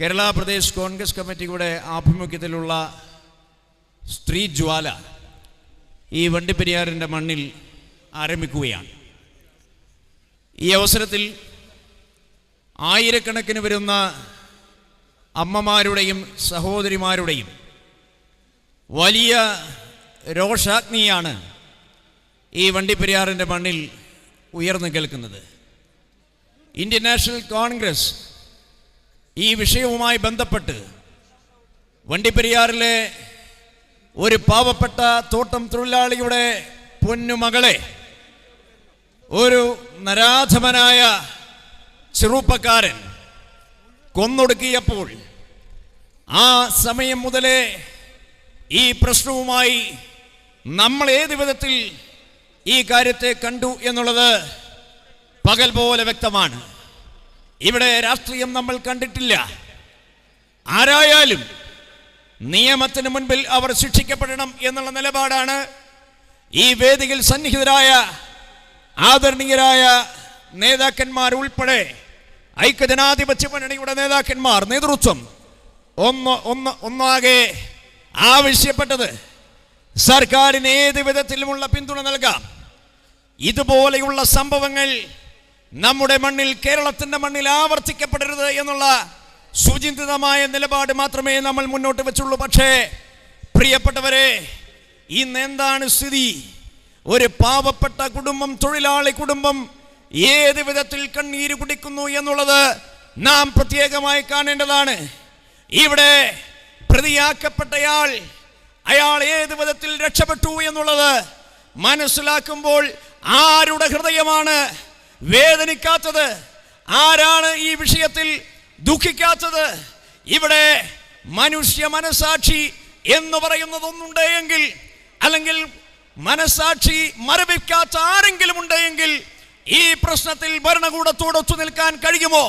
കേരള പ്രദേശ് കോൺഗ്രസ് കമ്മിറ്റിയുടെ ആഭിമുഖ്യത്തിലുള്ള സ്ത്രീ ജ്വാല ഈ വണ്ടിപ്പെരിയാറിന്റെ മണ്ണിൽ ആരംഭിക്കുകയാണ്. ഈ അവസരത്തിൽ ആയിരക്കണക്കിന് വരുന്ന അമ്മമാരുടെയും സഹോദരിമാരുടെയും വലിയ രോഷാഗ്നിയാണ് ഈ വണ്ടിപ്പെരിയാറിന്റെ മണ്ണിൽ ഉയർന്നു കേൾക്കുന്നത്. ഇന്ത്യൻ നാഷണൽ കോൺഗ്രസ് ഈ വിഷയവുമായി ബന്ധപ്പെട്ട് വണ്ടിപ്പെരിയാറിലെ ഒരു പാവപ്പെട്ട തോട്ടം തൊഴിലാളിയുടെ പൊന്നുമകളെ ഒരു നരാധമനായ ചെറുപ്പക്കാരൻ കൊന്നൊടുക്കിയപ്പോൾ ആ സമയം മുതലേ ഈ പ്രശ്നവുമായി നമ്മൾ ഏത് വിധത്തിൽ ഈ കാര്യത്തെ കണ്ടു എന്നുള്ളത് പകൽ പോലെ വ്യക്തമാണ്. ഇവിടെ രാഷ്ട്രീയം നമ്മൾ കണ്ടിട്ടില്ല. ആരായാലും നിയമത്തിന് മുൻപിൽ അവർ ശിക്ഷിക്കപ്പെടണം എന്നുള്ള നിലപാടാണ് ഈ വേദിയിൽ സന്നിഹിതരായ ആദരണീയരായ നേതാക്കന്മാർ ഉൾപ്പെടെ ഐക്യജനാധിപത്യ മുന്നണിയുടെ നേതാക്കന്മാർ നേതൃത്വം ഒന്ന് ഒന്ന് ഒന്നാകെ ആവശ്യപ്പെട്ടത് സർക്കാരിന് ഏത് വിധത്തിലുമുള്ള പിന്തുണ നൽകാം? ഇതുപോലെയുള്ള സംഭവങ്ങൾ നമ്മുടെ മണ്ണിൽ കേരളത്തിന്റെ മണ്ണിൽ ആവർത്തിക്കപ്പെടരുത് എന്നുള്ള സുചിന്തിതമായ നിലപാട് മാത്രമേ നമ്മൾ മുന്നോട്ട് വെച്ചുള്ളൂ. പക്ഷേ പ്രിയപ്പെട്ടവരെ ഇന്ന് എന്താണ് സ്ഥിതി? ഒരു പാവപ്പെട്ട കുടുംബം തൊഴിലാളി കുടുംബം ഏത് വിധത്തിൽ കണ്ണീര് കുടിക്കുന്നു എന്നുള്ളത് നാം പ്രത്യേകമായി കാണേണ്ടതാണ്. ഇവിടെ പ്രതിയാക്കപ്പെട്ടയാൾ അയാൾ ഏത് വിധത്തിൽ രക്ഷപ്പെട്ടു എന്നുള്ളത് മനസ്സിലാക്കുമ്പോൾ ആരുടെ ഹൃദയമാണ് വേദനിക്കാത്തത് ആരാണ് ഈ വിഷയത്തിൽ ദുഃഖിക്കാത്തത്? ഇവിടെ മനുഷ്യ മനസാക്ഷി എന്ന് പറയുന്നത് ഒന്നുണ്ടെങ്കിൽ അല്ലെങ്കിൽ മനസാക്ഷി മരവിക്കാത്ത ആരെങ്കിലും ഉണ്ടെങ്കിൽ ഈ പ്രശ്നത്തിൽ ഭരണകൂടത്തോട് ഒത്തു നിൽക്കാൻ കഴിയുമോ?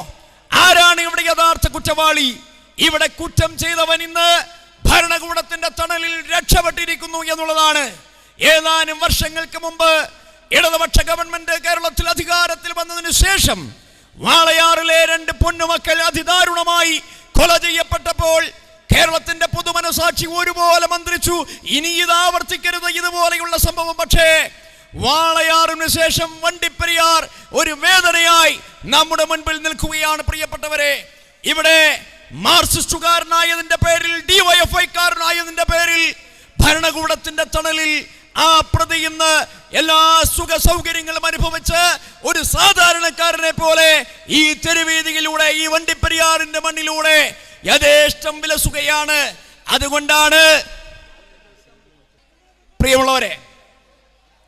ആരാണ് ഇവിടെ യഥാർത്ഥ കുറ്റവാളി? ഇവിടെ കുറ്റം ചെയ്തവൻ ഇന്ന് ഭരണകൂടത്തിന്റെ തണലിൽ രക്ഷപ്പെട്ടിരിക്കുന്നു എന്നുള്ളതാണ്. ഏതാനും വർഷങ്ങൾക്ക് മുമ്പ് ഇടതുപക്ഷ ഗവൺമെന്റ് കേരളത്തിൽ അധികാരത്തിൽ വന്നതിന് ശേഷം വാളയാറിലെ രണ്ട് പൊന്നുമക്കൾ അതിദാരുണമായി കൊല ചെയ്യപ്പെട്ടപ്പോൾ കേരളത്തിന്റെ പൊതുമനസാക്ഷി ഒരുപോലെ മന്ത്രിച്ചു. ഇനി ഇത് ആവർത്തിക്കരുത്. ഇതുപോലെയുള്ള സംഭവം. പക്ഷേ വാളയാറിന് ശേഷം വണ്ടിപ്പെരിയാർ ഒരു വേദനയായി നമ്മുടെ മുൻപിൽ നിൽക്കുകയാണ് പ്രിയപ്പെട്ടവരെ. ഇവിടെ മാർസിസ്റ്റുകാരനായതിന്റെ പേരിൽ ഡിവൈഎഫ്ഐക്കാരനായതിന്റെ പേരിൽ ഭരണകൂടത്തിന്റെ തണലിൽ ആ പ്രതി ഇന്ന് എല്ലാ സുഖ സൗകര്യങ്ങളും അനുഭവിച്ച് ഒരു സാധാരണക്കാരനെ പോലെ ഈ തെരുവീതിയിലൂടെ ഈ വണ്ടിപ്പെരിയാറിന്റെ മണ്ണിലൂടെ യഥേഷ്ടം വിലസുകയാണ് അതുകൊണ്ടാണ് പ്രിയമുള്ളവരെ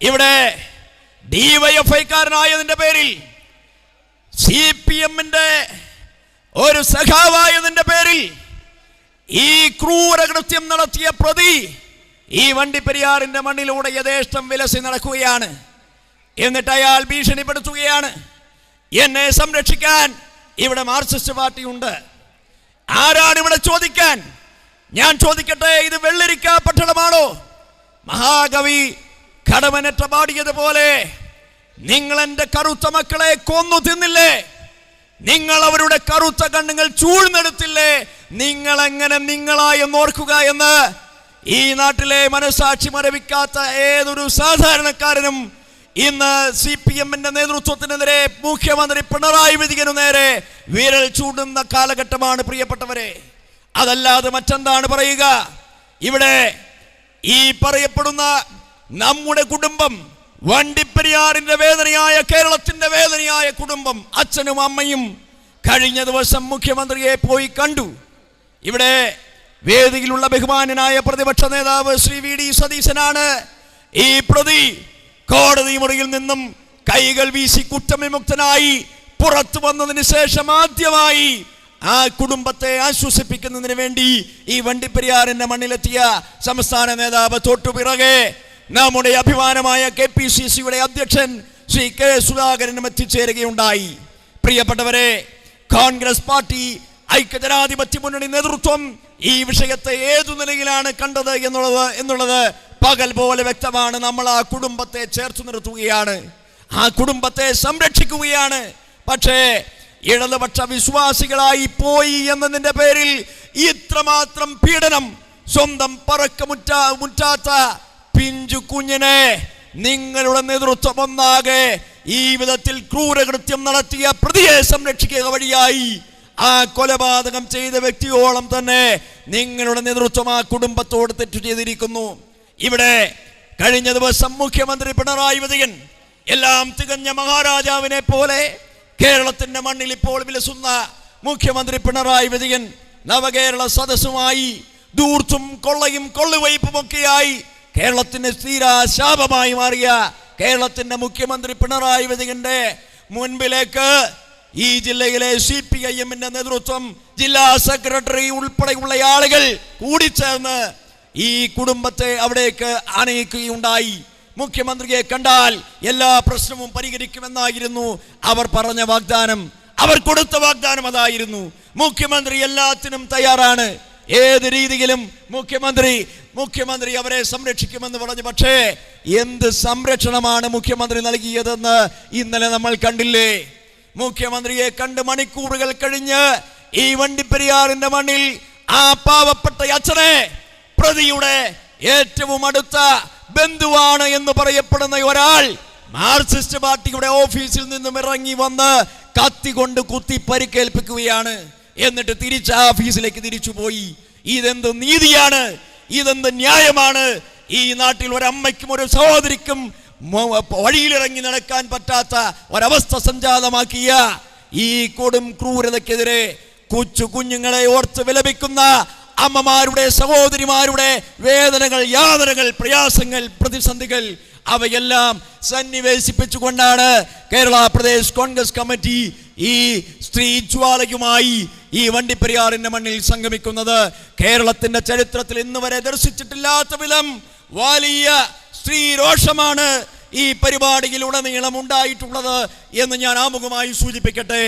ഇവിടെ ഡിവൈഎഫ്ഐക്കാരനായതിന്റെ പേരിൽ സി പി എമ്മിന്റെ ഒരു സഖാവായതിന്റെ പേരിൽ ഈ ക്രൂരകൃത്യം നടത്തിയ പ്രതി ഈ വണ്ടി വണ്ടിപ്പെരിയാറിന്റെ മണ്ണിലൂടെ യഥേഷ്ടം വിലസി നടക്കുകയാണ്. എന്നിട്ട് അയാൾ ഭീഷണിപ്പെടുത്തുകയാണ്. എന്നെ സംരക്ഷിക്കാൻ ഇവിടെ മാർക്സിസ്റ്റ് പാർട്ടിയുണ്ട് ആരാണ് ഇവിടെ ചോദിക്കാൻ? ഞാൻ ചോദിക്കട്ടെ ഇത് വെള്ളരിക്ക പട്ടണമാണോ? മഹാകവി കടമനറ്റ പാടിയതുപോലെ നിങ്ങൾ എന്റെ കറുത്ത മക്കളെ കൊന്നു തിന്നില്ലേ? നിങ്ങൾ അവരുടെ കറുത്ത കണ്ണുകൾ ചൂഴ്ന്നെടുത്തില്ലേ? നിങ്ങൾ എങ്ങനെ നിങ്ങളായി ഓർക്കുക എന്ന് ഈ നാട്ടിലെ മനസാക്ഷി മരവിക്കാത്ത ഏതൊരു സാധാരണക്കാരനും ഇന്ന് സി പി എമ്മിന്റെ നേതൃത്വത്തിനെതിരെ മുഖ്യമന്ത്രി പിണറായി വിജയനു നേരെ വിരൽ ചൂടുന്ന കാലഘട്ടമാണ് പ്രിയപ്പെട്ടവരെ. അതല്ലാതെ മറ്റെന്താണ് പറയുക? ഇവിടെ ഈ പറയപ്പെടുന്ന നമ്മുടെ കുടുംബം വണ്ടിപ്പെരിയാറിന്റെ വേദനയായ കേരളത്തിന്റെ വേദനയായ കുടുംബം അച്ഛനും അമ്മയും കഴിഞ്ഞ ദിവസം മുഖ്യമന്ത്രിയെ പോയി കണ്ടു. ഇവിടെ വേദിയിലുള്ള ബഹുമാനനായ പ്രതിപക്ഷ നേതാവ് ശ്രീ വി ഡി സതീശനാണ്. ഈ പ്രതി കോടതി മുറിയിൽ നിന്നും കൈകൾ വീശി കുറ്റവിമുക്തനായി പുറത്തു വന്നതിന് ശേഷം ആദ്യമായി ആ കുടുംബത്തെ ആശ്വസിപ്പിക്കുന്നതിന് വേണ്ടി ഈ വണ്ടിപ്പെരിയാറിന്റെ മണ്ണിലെത്തിയ സംസ്ഥാന നേതാവ് തൊട്ടുപിറകെ നമ്മുടെ അഭിമാനമായ കെ പി സി സിയുടെ അധ്യക്ഷൻ ശ്രീ കെ സുധാകരനും എത്തിച്ചേരുകയുണ്ടായി. പ്രിയപ്പെട്ടവരെ കോൺഗ്രസ് പാർട്ടി ഐക്യജനാധിപത്യ മുന്നണി നേതൃത്വം ഈ വിഷയത്തെ ഏതു നിലയിലാണ് കണ്ടത് എന്നുള്ളത് എന്നുള്ളത് പകൽ പോലെ വ്യക്തമാണ്. നമ്മൾ ആ കുടുംബത്തെ ചേർത്തു നിർത്തുകയാണ്. ആ കുടുംബത്തെ സംരക്ഷിക്കുകയാണ്. പക്ഷേ ഇടതുപക്ഷ വിശ്വാസികളായി പോയി എന്നതിന്റെ പേരിൽ ഇത്രമാത്രം പീഡനം സ്വന്തം പറക്ക മുറ്റ മുറ്റാത്ത പിഞ്ചു കുഞ്ഞിനെ നിങ്ങളുടെ നേതൃത്വം ഒന്നാകെ ഈ വിധത്തിൽ ക്രൂരകൃത്യം നടത്തിയ പ്രതിയെ സംരക്ഷിക്കുക വഴിയായി ആ കൊലപാതകം ചെയ്ത വ്യക്തിയോളം തന്നെ നിങ്ങളുടെ നേതൃത്വം ആ കുടുംബത്തോട് തെറ്റു ചെയ്തിരിക്കുന്നു. ഇവിടെ കഴിഞ്ഞ ദിവസം മുഖ്യമന്ത്രി പിണറായി വിജയൻ എല്ലാം തികഞ്ഞ മഹാരാജാവിനെ പോലെ കേരളത്തിന്റെ മണ്ണിൽ ഇപ്പോൾ വിലസുന്ന മുഖ്യമന്ത്രി പിണറായി വിജയൻ നവകേരള സദസ്സുമായി ദൂർത്തും കൊള്ളയും കൊള്ളുവയ്പും ഒക്കെയായി കേരളത്തിന്റെ സ്ഥിരാ ശാപമായി മാറിയ കേരളത്തിന്റെ മുഖ്യമന്ത്രി പിണറായി വിജയന്റെ മുൻപിലേക്ക് ഈ ജില്ലയിലെ സി പി ഐ എമ്മിന്റെ നേതൃത്വം ജില്ലാ സെക്രട്ടറി ഉൾപ്പെടെയുള്ള ആളുകൾ കൂടിച്ചേർന്ന് ഈ കുടുംബത്തെ അവിടേക്ക് അണയിക്കുകയുണ്ടായി മുഖ്യമന്ത്രിയെ കണ്ടാൽ എല്ലാ പ്രശ്നവും പരിഹരിക്കുമെന്നായിരുന്നു അവർ പറഞ്ഞ വാഗ്ദാനം. അവർ കൊടുത്ത വാഗ്ദാനം അതായിരുന്നു. മുഖ്യമന്ത്രി എല്ലാത്തിനും തയ്യാറാണ്. ഏത് രീതിയിലും മുഖ്യമന്ത്രി മുഖ്യമന്ത്രി അവരെ സംരക്ഷിക്കുമെന്ന് പറഞ്ഞു. പക്ഷേ എന്ത് സംരക്ഷണമാണ് മുഖ്യമന്ത്രി നൽകിയതെന്ന് ഇന്നലെ നമ്മൾ കണ്ടില്ലേ? മുഖ്യമന്ത്രിയെ കണ്ട് മണിക്കൂറുകൾ കഴിഞ്ഞ് ഈ വണ്ടിപ്പെരിയാറിന്റെ മണ്ണിൽ ആ പാവപ്പെട്ട അച്ഛനെ പ്രതിയുടെ ഏറ്റവും അടുത്ത ബന്ധുവാണ് എന്ന് പറയപ്പെടുന്ന ഒരാൾ മാർക്സിസ്റ്റ് പാർട്ടിയുടെ ഓഫീസിൽ നിന്നും ഇറങ്ങി വന്ന് കത്തി കൊണ്ട് കുത്തി പരിക്കേൽപ്പിക്കുകയാണ്. എന്നിട്ട് തിരിച്ച് ആ ഓഫീസിലേക്ക് തിരിച്ചു പോയി. ഇതെന്ത് നീതിയാണ്? ഇതെന്ത് ന്യായമാണ്? ഈ നാട്ടിൽ ഒരു അമ്മയ്ക്കും ഒരു സഹോദരിക്കും വഴിയിലിറങ്ങി നടക്കാൻ പറ്റാത്ത ഒരവസ്ഥ സംജാതമാക്കിയ ഈ കൊടും ക്രൂരതയ്ക്കെതിരെ കൊച്ചു കുഞ്ഞുങ്ങളെ ഓർത്ത് വിലപിക്കുന്ന അമ്മമാരുടെ സഹോദരിമാരുടെ വേദനകൾ യാതനകൾ പ്രയാസങ്ങൾ പ്രതിസന്ധികൾ അവയെല്ലാം സന്നിവേശിപ്പിച്ചുകൊണ്ടാണ് കേരള പ്രദേശ് കോൺഗ്രസ് കമ്മിറ്റി ഈ സ്ത്രീ ജ്വാലയുമായി ഈ വണ്ടിപ്പെരിയാറിന്റെ മണ്ണിൽ സംഗമിക്കുന്നത്. കേരളത്തിന്റെ ചരിത്രത്തിൽ ഇന്നുവരെ ദർശിച്ചിട്ടില്ലാത്ത വിധം വലിയ സ്ത്രീ രോഷമാണ് ഈ പരിപാടിയിൽ ഉടനീളം ഉണ്ടായിട്ടുള്ളത് എന്ന് ഞാൻ ആമുഖമായി സൂചിപ്പിക്കട്ടെ.